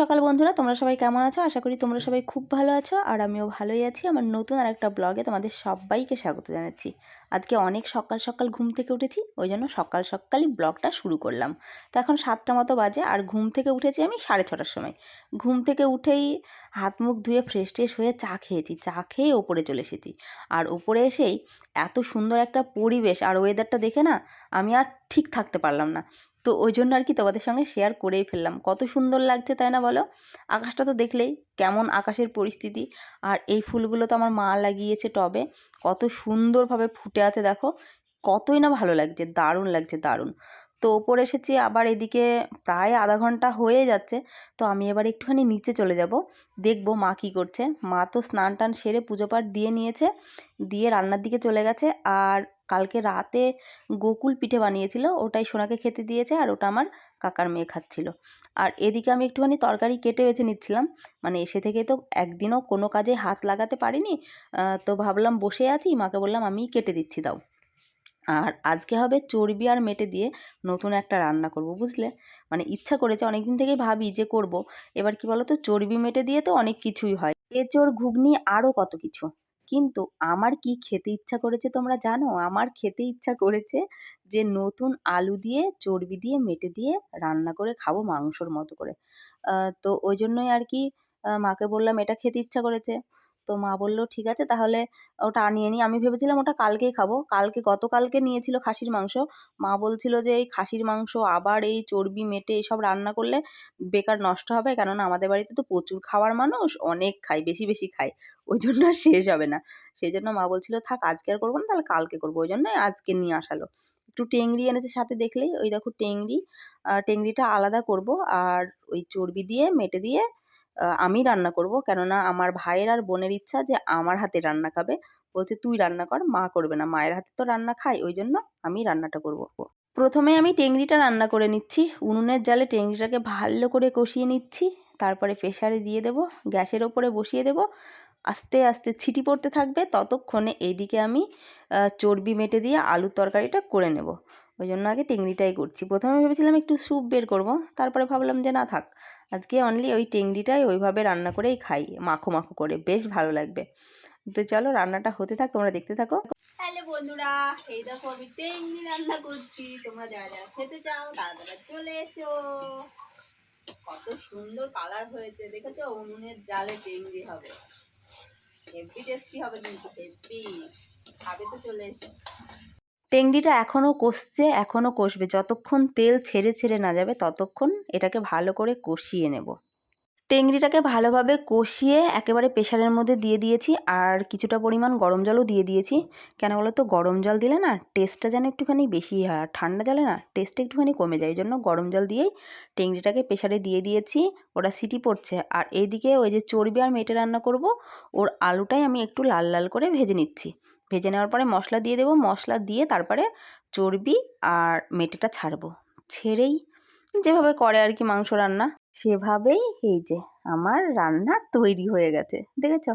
সকাল বন্ধুরা, তোমরা সবাই কেমন আছো? আশা করি তোমরা সবাই খুব ভালো আছো আর আমিও ভালোই আছি। আমার নতুন আর একটা ব্লগে তোমাদের সবাইকে স্বাগত জানাচ্ছি। আজকে অনেক সকাল সকাল ঘুম থেকে উঠেছি, ওই জন্য সকাল সকালই ব্লগটা শুরু করলাম। তো এখন সাতটা মতো বাজে আর ঘুম থেকে উঠেছি আমি সাড়ে ছটার সময়। ঘুম থেকে উঠেই হাত মুখ ধুয়ে ফ্রেশ ট্রেশ হয়ে চা খেয়েছি, চা খেয়ে ওপরে চলে এসেছি। আর ওপরে এসেই এত সুন্দর একটা পরিবেশ আর ওয়েদারটা দেখে না আমি আর ঠিক থাকতে পারলাম না। তো ওই জন্য আর কি তোমাদের সঙ্গে শেয়ার করেই ফেললাম। কত সুন্দর লাগছে, তাই না বলো? আকাশটা তো দেখলেই কেমন আকাশের পরিস্থিতি। আর এই ফুলগুলো তো আমার মা লাগিয়েছে টবে। কত সুন্দরভাবে ফুটে আছে, দেখো। কতই না ভালো লাগছে, দারুণ লাগছে, দারুণ। তো ওপরে এসেছি, আবার এদিকে প্রায় আধা ঘণ্টা হয়ে যাচ্ছে। তো আমি এবার একটুখানি নিচে চলে যাব। দেখব মা কী করছে। মা তো স্নান টান সেরে পুজো পাঠ দিয়ে নিয়েছে। দিয়ে রান্নার দিকে চলে গেছে। আর কালকে রাতে গোকুল পিঠে বানিয়েছিল, ওটাই সোনাকে খেতে দিয়েছে আর ওটা আমার কাকার মেয়ে খাচ্ছিল। আর এদিকে আমি একটুখানি তরকারি কেটে বেছে নিচ্ছিলাম মানে এসে থেকে তো একদিনও কোনো কাজে হাত লাগাতে পারিনি তো ভাবলাম বসে আছি, মাকে বললাম আমি কেটে দিচ্ছি, দাও। আর আজকে হবে চর্বি আর মেটে দিয়ে নতুন একটা রান্না করব, বুঝলে? মানে ইচ্ছা করেছে অনেক দিন থেকেই ভাবি যে করব, এবার কি বলো তো চর্বি মেটে দিয়ে তো অনেক কিছুই হয়। এঁচোড়, ঘুগনি আরও কত কিছু। কিন্তু আমার কি খেতে ইচ্ছা করেছে তোমরা জানো? আমার খেতে ইচ্ছা করেছে যে নতুন আলু দিয়ে, চর্বি দিয়ে, মেটে দিয়ে রান্না করে খাব মাংসর মতো করে। তো ওই জন্যই আর কি মাকে বললাম, এটা খেতে ইচ্ছা করেছে। তো মা বলল, ঠিক আছে, তাহলে ওটা আনিয়ে নিই আমি ভেবেছিলাম ওটা কালকেই খাব। কালকে গতকালকে নিয়েছিল খাসির মাংস। মা বলছিল যে, এই খাসির মাংস, আবার এই চর্বি মেটে এসব রান্না করলে বেকার নষ্ট হবে, কেননা আমাদের বাড়িতে তো প্রচুর খাওয়ার মানুষ, অনেক খায়, বেশি বেশি খায়। ওই জন্য আর শেষ হবে না। সেই জন্য মা বলছিল, থাক, আজকে আর করব না, তাহলে কালকে করব। ওই জন্য আজকে নিয়ে আসালো। একটু টেংরি এনেছে সাথে দেখলেই। ওই দেখো টেংরি টেংরিটা আলাদা করব, আর ওই চর্বি দিয়ে, মেটে দিয়ে আমি রান্না করব। কেননা আমার ভাইয়ের আর বোনের ইচ্ছা যে আমার হাতে রান্না খাবে। বলছে, তুই রান্না কর, মা করবে না। মায়ের হাতে তো রান্না খাই ওই জন্য আমি রান্নাটা করব। প্রথমে আমি টেংরিটা রান্না করে নিচ্ছি। উনুনের জালে টেংরিটাকে ভালো করে কষিয়ে নিচ্ছি। তারপরে প্রেশারে দিয়ে দেব, গ্যাসের ওপরে বসিয়ে দেব। আস্তে আস্তে ছিটি পড়তে থাকবে। ততক্ষণে এইদিকে আমি চর্বি মেটে দিয়ে আলুর তরকারিটা করে নেব। ওই জন্য আগে টেংরিটাই করছি। প্রথমে ভেবেছিলাম একটু স্যুপ বের করব। তারপরে ভাবলাম যে, না, থাক। আজকে অনলি ওই টেংরিটাই ওইভাবে রান্না করেই খাই, মাখো মাখো করে। বেশ ভালো লাগবে। তো চলো রান্নাটা হতে থাক, তোমরা দেখতে থাকো। বন্ধুরা, এই দেখো আমি রান্না করছি। তোমরা চাও চলে এসো। কত সুন্দর কালার হয়েছে, দেখেছ? জালে হবে। হবে তো চলে এসো। টেংরিটা এখনও কষছে, এখনও কষবে। যতক্ষণ তেল ছেড়ে ছেড়ে না যাবে, ততক্ষণ এটাকে ভালো করে কষিয়ে নেব। টেংরিটাকে ভালোভাবে কষিয়ে একেবারে প্রেশারের মধ্যে দিয়ে দিয়েছি আর কিছুটা পরিমাণ গরম জলও দিয়ে দিয়েছি। কেন বলো তো? গরম জল দিলে না টেস্টটা যেন একটুখানি বেশি হয় আর ঠান্ডা জলে না টেস্টটা একটুখানি কমে যায়। ওই জন্য গরম জল দিয়েই টেংরিটাকে প্রেশারে দিয়ে দিয়েছি। ওটা সিটি পড়ছে। আর এইদিকে ওই যে চর্বি আর মেটে রান্না করব, ওর আলুটাই আমি একটু লাল লাল করে ভেজে নিচ্ছি। ভেজে নেওয়ার পরে মশলা দিয়ে দেবো। মশলা দিয়ে তারপরে চর্বি আর মেটেটা ছাড়বো। ছেড়েই যেভাবে করে আর কি মাংস রান্না। সেভাবেই এই যে আমার রান্না তৈরি হয়ে গেছে। দেখেছ?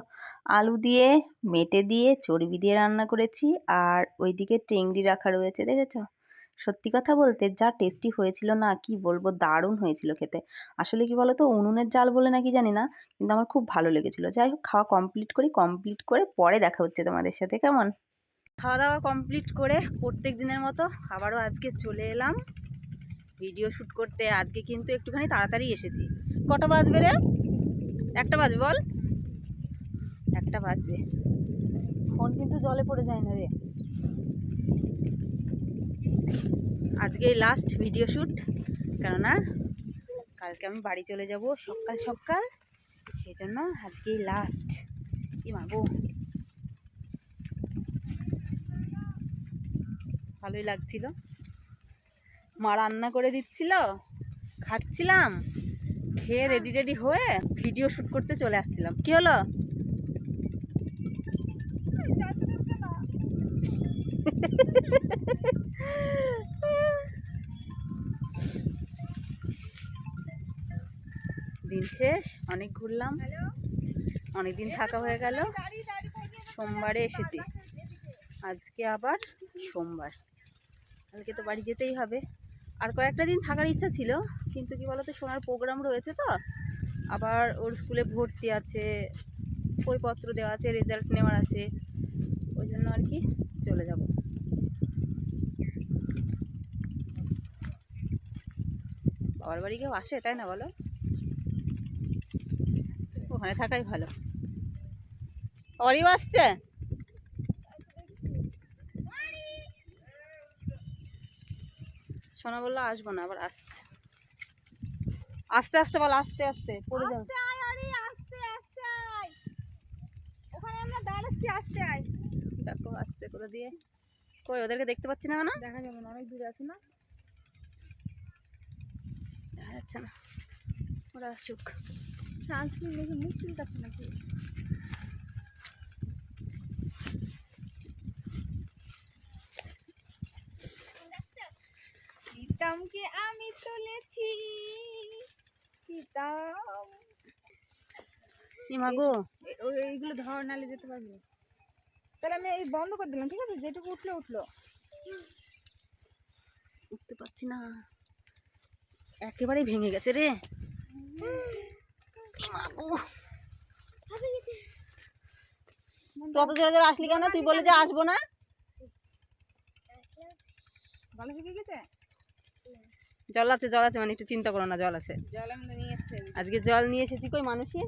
আলু দিয়ে মেটে দিয়ে, চর্বি দিয়ে রান্না করেছি আর ওইদিকে টেংরি রাখা রয়েছে, দেখেছ? সত্যি কথা বলতে যা টেস্টি হয়েছিল না, কি বলব, দারুণ হয়েছিল খেতে। আসলে কি বলো তো উনুনের জাল বলে নাকি জানি না, কিন্তু আমার খুব ভালো লেগেছিল। যাই হোক, খাওয়া কমপ্লিট করি কমপ্লিট করে পরে দেখা হচ্ছে তোমাদের সাথে, কেমন? খাওয়া দাওয়া কমপ্লিট করে প্রত্যেক দিনের মতো আবারও আজকে চলে এলাম। ভিডিও শ্যুট করতে আজকে কিন্তু একটুখানি তাড়াতাড়ি এসেছি। কটা বাজবে রে? একটা বাজবে বল। একটা বাজবে। ফোন কিন্তু জলে পড়ে যায় না রে। আজকে লাস্ট ভিডিও শ্যুট কেননা কালকে আমি বাড়ি চলে যাব সকাল সকাল। সেই জন্য আজকেই লাস্ট কি মাগো ভালোই লাগছিল। মা রান্না করে দিচ্ছিল, খাচ্ছিলাম, খেয়ে রেডি রেডি হয়ে ভিডিও শ্যুট করতে চলে আসছিলাম। কি হলো? দিন শেষ, অনেক ঘুরলাম। অনেক দিন থাকা হয়ে গেল। সোমবারে এসেছি। আজকে আবার সোমবার। কালকে তো বাড়ি যেতেই হবে। আর কয়েকটা দিন থাকার ইচ্ছা ছিল, কিন্তু কি বলতো, সোনার প্রোগ্রাম রয়েছে তো। আবার ওর স্কুলে ভর্তি আছে, বইপত্র দেওয়া আছে রেজাল্ট নেওয়ার আছে, ওই জন্য আর কি চলে যাব। বাবার বাড়ি কেউ আসে, তাই না বলো? ওখানে থাকাই ভালো। অরিও আসছে? সোনা বলল আসব না আবার আসছে। আস্তে আস্তে বল আস্তে আস্তে পড়ে যাবে আস্তে আস্তে ওখানে আমরা দাঁড়াচ্ছি আস্তে আয়। দেখো কোথা দিয়ে। কই ওদেরকে দেখতে পাচ্ছি না দেখা যাবে না অনেক দূরে আছে না? দেখা যাচ্ছে না। ওরা আসুক। সানস্ক্রিন দেখে মুখ চুলকাচ্ছে নাকি? প্রীতমকে আমি তুলেছি। প্রীতম কি মাগো এইগুলো ধর নালে যেতে পারবি তাহলে আমি এই বন্ধ করে দিলাম ঠিক আছে? যেটুকু উঠল উঠল। উঠতে পারছি না। একেবারেই ভেঙে গেছে রে। মাগো তত জোরে জোরে আসলি কেন? তুই বলে যে আসব না। ভালো শিখে গেছে? জল আছে জল আছে মানে একটু চিন্তা করো না জল আছে। আজকে জল নিয়ে এসেছি কই মানুষই?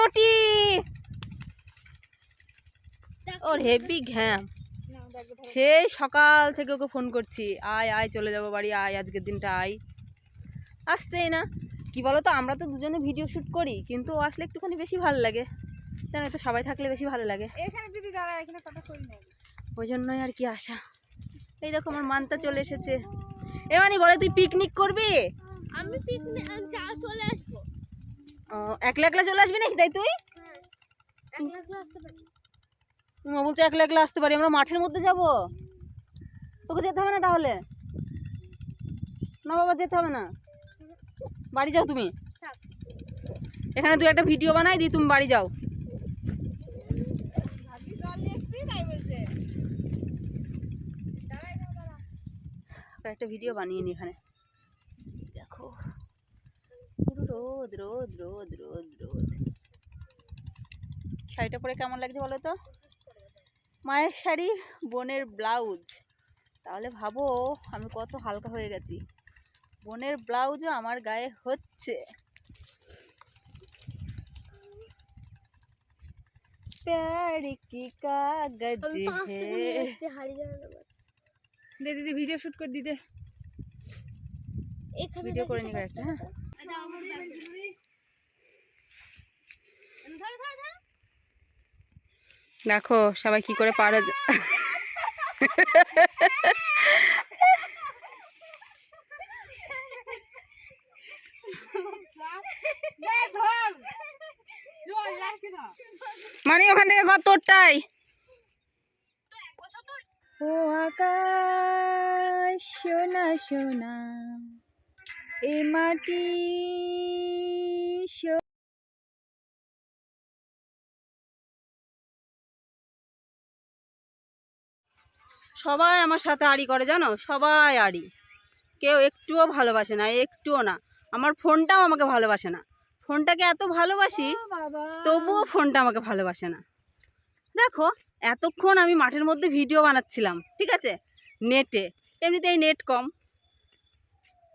মোটি! ওর হেভি ঘ্যাম। সেই সকাল থেকে ওকে ফোন করছি। আয় আয় চলে যাব বাড়ি আয় আজকের দিনটা আয়। আসছেই না। কি বলো তো আমরা তো দুজনে ভিডিও শ্যুট করি কিন্তু ও আসলে একটুখানি বেশি ভালো লাগে। জানো তো সবাই থাকলে বেশি ভালো লাগে। এখানে দিদি দাঁড়া এখানে কথা করি না ওই জন্যই আর কি আসা এই দেখো আমার মানটা চলে এসেছে। এমানি বলে তুই পিকনিক করবি? আমি পিকনিক চলে আসব। ও, একলা একলা চলে আসবি নাকি তাই তুই? একলা একলা আসতে পারি। মা বলছে একলা একলা আসতে পারি আমরা মাঠের মধ্যে যাব? তোকে যেতে হবে না তাহলে? না বাবা যেতে হবে না। বাড়ি যাও তুমি। এখানে তুই একটা ভিডিও বানাই দি তুমি বাড়ি যাও। একটা ভিডিও বানিয়ে নি এখানে। দেখো পুরো রোদ রোদ রোদ রোদ রোদ। শাড়িটা পরে কেমন লাগছে বলো তো? মায়ের শাড়ি বোনের ব্লাউজ তাহলে ভাবো আমি কত হালকা হয়ে গেছি। বোনের ব্লাউজও আমার গায়ে হচ্ছে। প্যার কি কাগজ দে দিদি ভিডিও শুট করে দিতে ভিডিও করে নিবে একটা হ্যাঁ। দেখো সবাই কি করে পারে মানে ওখান থেকে কত তোরটাই। ও আকাশ সোনা সোনা এ মাটি সবাই আমার সাথে আড়ি করে জানো? সবাই আড়ি। কেউ একটুও ভালোবাসে না একটুও না। আমার ফোনটাও আমাকে ভালোবাসে না। ফোনটাকে এত ভালোবাসি তবুও ফোনটা আমাকে ভালোবাসে না। দেখো, এতক্ষণ আমি মাঠের মধ্যে ভিডিও বানাচ্ছিলাম, ঠিক আছে? নেটে, এমনিতেই নেট কম।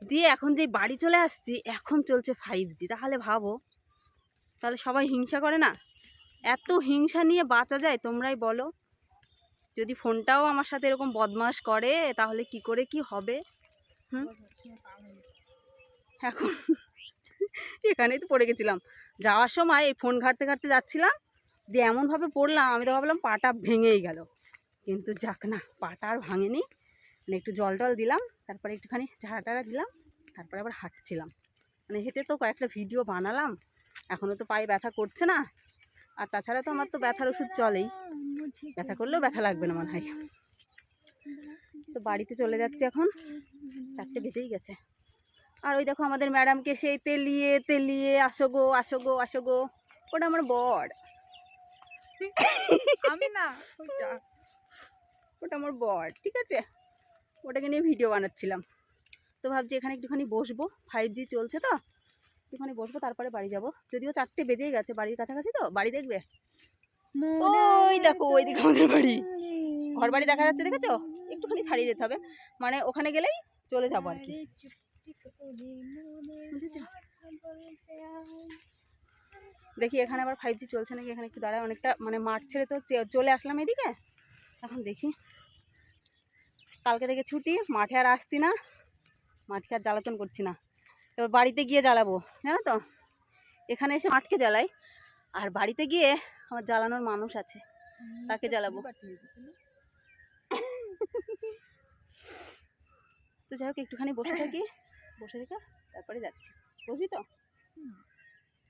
দিয়ে এখন যে বাড়ি চলে আসছি, এখন চলছে ফাইভ জি তাহলে ভাবো, তাহলে সবাই হিংসা করে না? এত হিংসা নিয়ে বাঁচা যায়, তোমরাই বলো। যদি ফোনটাও আমার সাথে এরকম বদমাশ করে, তাহলে কি করে কি হবে? হুম? এখন, এখানেই তো পড়ে গেছিলাম। যাওয়ার সময় এই ফোন ঘাঁটতে ঘাঁটতে যাচ্ছিলাম দিয়ে এমনভাবে পড়লাম, আমি তো ভাবলাম পাটা ভেঙেই গেল। কিন্তু যাক না, পাটা আর ভাঙেনি। মানে একটু জল টল দিলাম, তারপরে একটুখানি ঝাড়া টাড়া দিলাম, তারপরে আবার হাঁটছিলাম। মানে হেঁটে তো কয়েকটা ভিডিও বানালাম এখনও তো পায়ে ব্যথা করছে না। আর তাছাড়া তো আমার তো ব্যথার ওষুধ চলেই। ব্যথা করলেও ব্যথা লাগবে না মনে হয়। তো বাড়িতে চলে যাচ্ছে এখন, চারটে বেজেই গেছে। আর ওই দেখো আমাদের ম্যাডামকে সেই তেলিয়ে তেলিয়ে, আসো গো আসো গো আসো গো, ওটা আমার বর। আমি না ওইটা। ওটা আমার বর ঠিক আছে? ওটাকে নিয়ে ভিডিও বানাচ্ছিলাম। তো ভাবছি এখানে একটুখানি বসবো। ফাইভ জি চলছে তো? একটুখানি বসবো তারপরে বাড়ি যাব। যদিও চারটে বেজেই গেছে বাড়ির কাছাকাছি তো। বাড়ি দেখবে? ওই দেখো ওইদিকে আমাদের বাড়ি। ঘর বাড়ি দেখা যাচ্ছে দেখেছ? একটুখানি ছাড়িয়ে যেতে হবে। মানে ওখানে গেলেই চলে যাব আর কি? দেখি এখানে আবার ফাইভ জি চলছে নাকি? এখানে একটু দাঁড়ায়। অনেকটা মানে মাঠ ছেড়ে তো চলে আসলাম এদিকে। এখন দেখি। কালকে থেকে ছুটি মাঠে আর আসছি না। মাঠকে আর জ্বালাতন করছি না। এবার বাড়িতে গিয়ে জ্বালাবো জানো তো? এখানে এসে মাঠকে জ্বালাই। আর বাড়িতে গিয়ে আমার জ্বালানোর মানুষ আছে তাকে জ্বালাবো। তো যাই হোক একটুখানি বসে থাকি। বসে থেকে তারপরে যাচ্ছি। বুঝবি তো?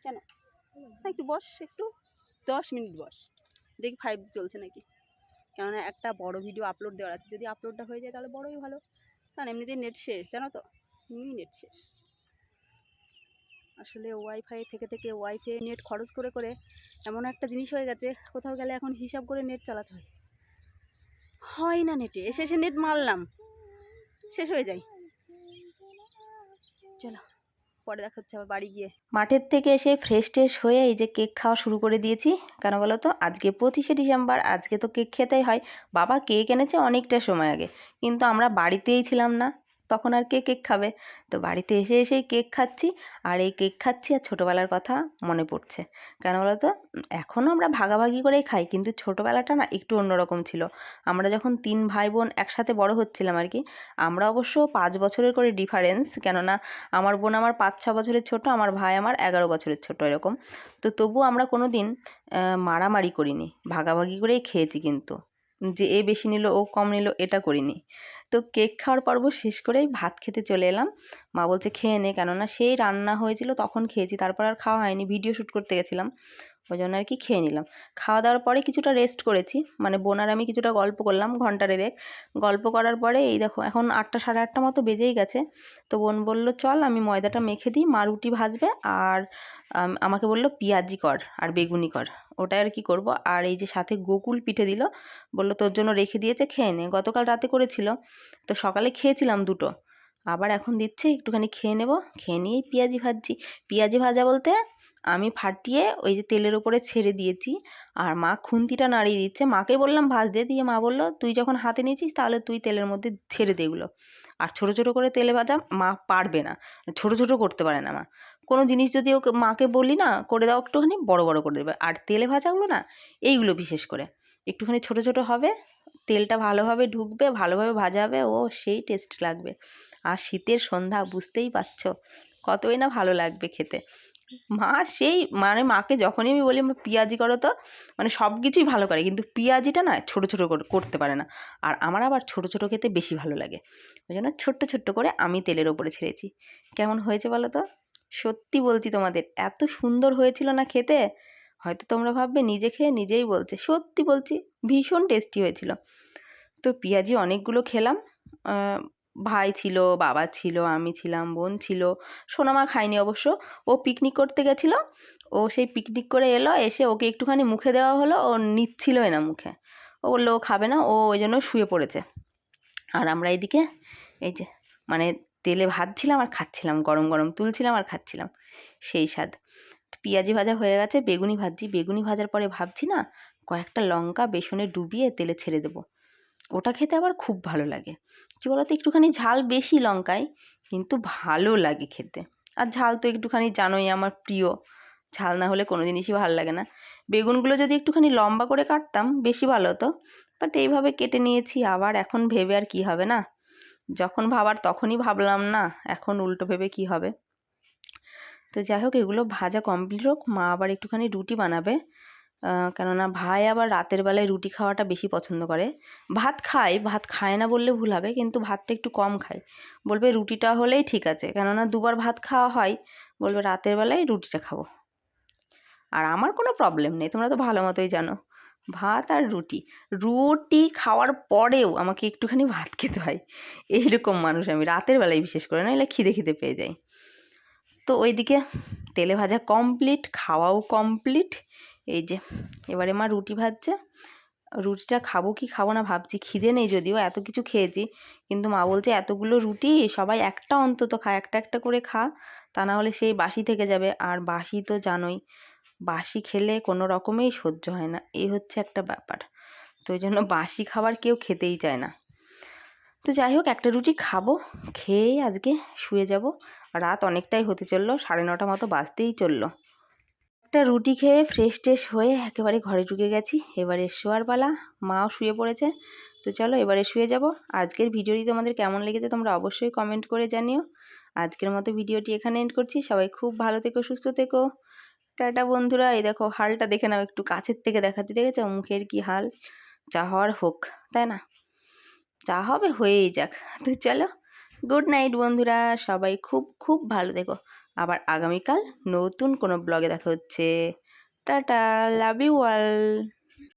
কেন? একটু বস, একটু দশ মিনিট বস। দেখি ফাইভ জি চলছে নাকি। কেননা একটা বড় ভিডিও আপলোড দেওয়ার আছে। যদি আপলোডটা হয়ে যায় তাহলে বড়ই ভালো। কারণ এমনিতেই নেট শেষ, জানো তো? এমনি নেট শেষ। আসলে ওয়াইফাই থেকে থেকে ওয়াইফাই নেট খরচ করে করে এমন একটা জিনিস হয়ে গেছে, কোথাও গেলে এখন হিসাব করে নেট চালাতে হয়। হয় না নেটে এসে এসে নেট মারলাম। শেষ হয়ে যায়। চলো। পরে দেখা হচ্ছে আবার বাড়ি গিয়ে। মাঠের থেকে এসে ফ্রেশ ট্রেশ হয়ে এই যে কেক খাওয়া শুরু করে দিয়েছি। কেন বলো তো? আজকে পঁচিশে ডিসেম্বর, আজকে তো কেক খেতেই হয়। বাবা কেক এনেছে অনেকটা সময় আগে, কিন্তু আমরা বাড়িতেই ছিলাম না। তখন আর কে কেক খাবে? তো বাড়িতে এসে এসেই কেক খাচ্ছি। আর এই কেক খাচ্ছি আর ছোটোবেলার কথা মনে পড়ছে। কেন বলো তো এখনও আমরা ভাগাভাগি করেই খাই, কিন্তু ছোটোবেলাটা না একটু অন্যরকম ছিল। আমরা যখন তিন ভাই বোন একসাথে বড় হচ্ছিলাম আর কি, আমরা অবশ্য পাঁচ বছরের করে ডিফারেন্স কেননা আমার বোন আমার পাঁচ, ছ বছরের ছোট, আমার ভাই আমার এগারো বছরের ছোট এরকম। তো তবু আমরা কোনো দিন মারামারি করিনি। ভাগাভাগি করেই খেয়েছি কিন্তু। যে এ বেশি নিল, ও কম নিল, এটা করিনি। তো কেক খাওয়ার পর্ব শেষ করেই ভাত খেতে চলে এলাম। মা বলছে, খেয়ে নে। কেননা সেই রান্না হয়েছিল, তখন খেয়েছি। তারপর আর খাওয়া হয়নি। ভিডিও শ্যুট করতে গেছিলাম। ওই জন্য আর কি খেয়ে নিলাম। খাওয়া দাওয়ার পরে কিছুটা রেস্ট করেছি। মানে বোনার আমি কিছুটা গল্প করলাম ঘণ্টা রেক গল্প করার পরে এই দেখো, এখন আটটা সাড়ে আটটা মতো বেজেই গেছে। তো বোন বলল, চল আমি ময়দাটা মেখে দিই, মা রুটি ভাজবে আর আমাকে বলল পেঁয়াজি কর আর বেগুনি কর। ওটাই আর কি করব। আর এই যে সাথে গোকুল পিঠে দিল, বলল, তোর জন্য রেখে দিয়েছে, খেয়ে নে। গতকাল রাতে করেছিল। তো সকালে খেয়েছিলাম দুটো। আবার এখন দিচ্ছে, একটুখানি খেয়ে নেব। খেয়ে নিয়েই পেঁয়াজি ভাজছি। পেঁয়াজি ভাজা বলতে আমি ফাটিয়ে ওই যে তেলের ওপরে ছেড়ে দিয়েছি। আর মা খুন্তিটা নাড়িয়ে দিচ্ছে। মাকে বললাম ভাজতে দিয়ে দিয়ে মা বলল, তুই যখন হাতে নিয়েছিস তাহলে তুই তেলের মধ্যে ছেড়ে দে এগুলো। আর ছোটো ছোটো করে তেলে ভাজা মা পারবে না। ছোটো ছোটো করতে পারে না মা। কোনো জিনিস যদি ওকে মাকে বলি না, করে দাও একটুখানি, বড় বড় করে দেবে। আর তেলে ভাজাগুলো না, এইগুলো বিশেষ করে। একটুখানি ছোটো ছোটো হবে, তেলটা ভালোভাবে ঢুকবে, ভালোভাবে ভাজা হবে ও সেই টেস্ট লাগবে। আর শীতের সন্ধ্যা, বুঝতেই পারছ? কতই না ভালো লাগবে খেতে। মা সেই মানে মাকে যখনই আমি বলি পেঁয়াজি করো তো। মানে সব কিছুই ভালো করে, কিন্তু পেঁয়াজিটা না ছোটো ছোটো করে, করতে পারে না। আর আমার আবার ছোটো ছোটো খেতে বেশি ভালো লাগে। ওই জন্য ছোট্ট ছোট্ট করে আমি তেলের ওপরে ছেড়েছি। কেমন হয়েছে বলো তো? সত্যি বলছি তোমাদের, এত সুন্দর হয়েছিল না খেতে? হয়তো তোমরা ভাববে, নিজে খেয়ে নিজেই বলছে। সত্যি বলছি, ভীষণ টেস্টি হয়েছিল। তো পেঁয়াজি অনেকগুলো খেলাম। ভাই ছিল, বাবা ছিল, আমি ছিলাম, বোন ছিল। সোনামা খায়নি অবশ্য। ও পিকনিক করতে গেছিল। ও সেই পিকনিক করে এলো, এসে ওকে একটুখানি মুখে দেওয়া হলো। ও নিচ্ছিলই না মুখে। ও বলল, ও খাবে না, ও ওই জন্য শুয়ে পড়েছে। আর আমরা এদিকে, এই যে মানে তেলে ভাজছিলাম আর খাচ্ছিলাম, গরম গরম তুলছিলাম আর খাচ্ছিলাম। সেই স্বাদ। পেঁয়াজি ভাজা হয়ে গেছে, বেগুনি ভাজছি। বেগুনি ভাজার পরে ভাবছি, না, কয়েকটা লঙ্কা বেসনে ডুবিয়ে তেলে ছেড়ে দেবো। ওটা খেতে আবার খুব ভালো লাগে। কী বলতো? একটুখানি ঝাল বেশি লঙ্কায়, কিন্তু ভালো লাগে খেতে। আর ঝাল তো একটুখানি জানোই আমার প্রিয়। ঝাল না হলে কোনো জিনিসই ভালো লাগে না। বেগুনগুলো যদি একটুখানি লম্বা করে কাটতাম, বেশি ভালো হতো। বাট এইভাবে কেটে নিয়েছি, আবার এখন ভেবে আর কি হবে না? যখন ভাবার তখনই ভাবলাম না, এখন উল্টো ভেবে কি হবে? তো যাই হোক, এগুলো ভাজা কমপ্লিট হোক, মা আবার একটুখানি রুটি বানাবে। কেননা ভাই আবার রাতের বেলায় রুটি খাওয়াটা বেশি পছন্দ করে। ভাত খায় ভাত খায় না বললে ভুল হবে, কিন্তু ভাতটা একটু কম খায়। বলবে রুটিটা হলেই ঠিক আছে, কেননা দুবার ভাত খাওয়া হয়, বলবে রাতের বেলায় রুটিটা খাব। আর আমার কোনো প্রবলেম নেই, তোমরা তো ভালো মতোই জানো। ভাত আর রুটি রুটি খাওয়ার পরেও আমাকে একটুখানি ভাত খেতে হয়। এইরকম মানুষ আমি, রাতের বেলায় বিশেষ করে নইলে খিদে খিদে পেয়ে যাই তো ওইদিকে তেলে ভাজা কমপ্লিট খাওয়াও কমপ্লিট এই যে, এবারে মা রুটি ভাজছে। রুটিটা খাব কি খাব না ভাবছি, খিদে নেই যদিও, এত কিছু খেয়েছি। কিন্তু মা বলছে, এতগুলো রুটি সবাই একটা অন্তত খা, একটা একটা করে খা, তা না হলে সেই বাসি থেকে যাবে। আর বাসি তো জানোই, বাসি খেলে কোনো রকমেই সহ্য হয় না। এই হচ্ছে একটা ব্যাপার। তো ওই জন্য বাসি খাবার কেউ খেতেই চায় না। তো যাই হোক, একটা রুটি খাব খেয়েই আজকে শুয়ে যাব। রাত অনেকটাই হতে চলল, সাড়ে নটা মতো বাজতেই চলল। একটা রুটি খেয়ে ফ্রেশ ট্রেশ হয়ে একেবারে ঘরে ঢুকে গেছি। এবারে শোয়ার পালা, মাও শুয়ে পড়েছে। তো চলো এবারে শুয়ে যাব। আজকের ভিডিওটি তোমাদের কেমন লেগেছে তোমরা অবশ্যই কমেন্ট করে জানিও। আজকের মতো ভিডিওটি এখানে এন্ড করছি। সবাই খুব ভালো থেকো, সুস্থ থেকো। টাটা বন্ধুরা। এই দেখো হালটা দেখে নাও, একটু কাছের থেকে দেখাতে দেখেছ? মুখের কি হাল? যা হওয়ার হোক, তাই না? যা হবে হয়েই যাক। তো চলো গুড নাইট বন্ধুরা। সবাই খুব খুব ভালো থেকো। আবার আগামীকাল নতুন কোনো ব্লগে দেখা হচ্ছে। Tata love you all.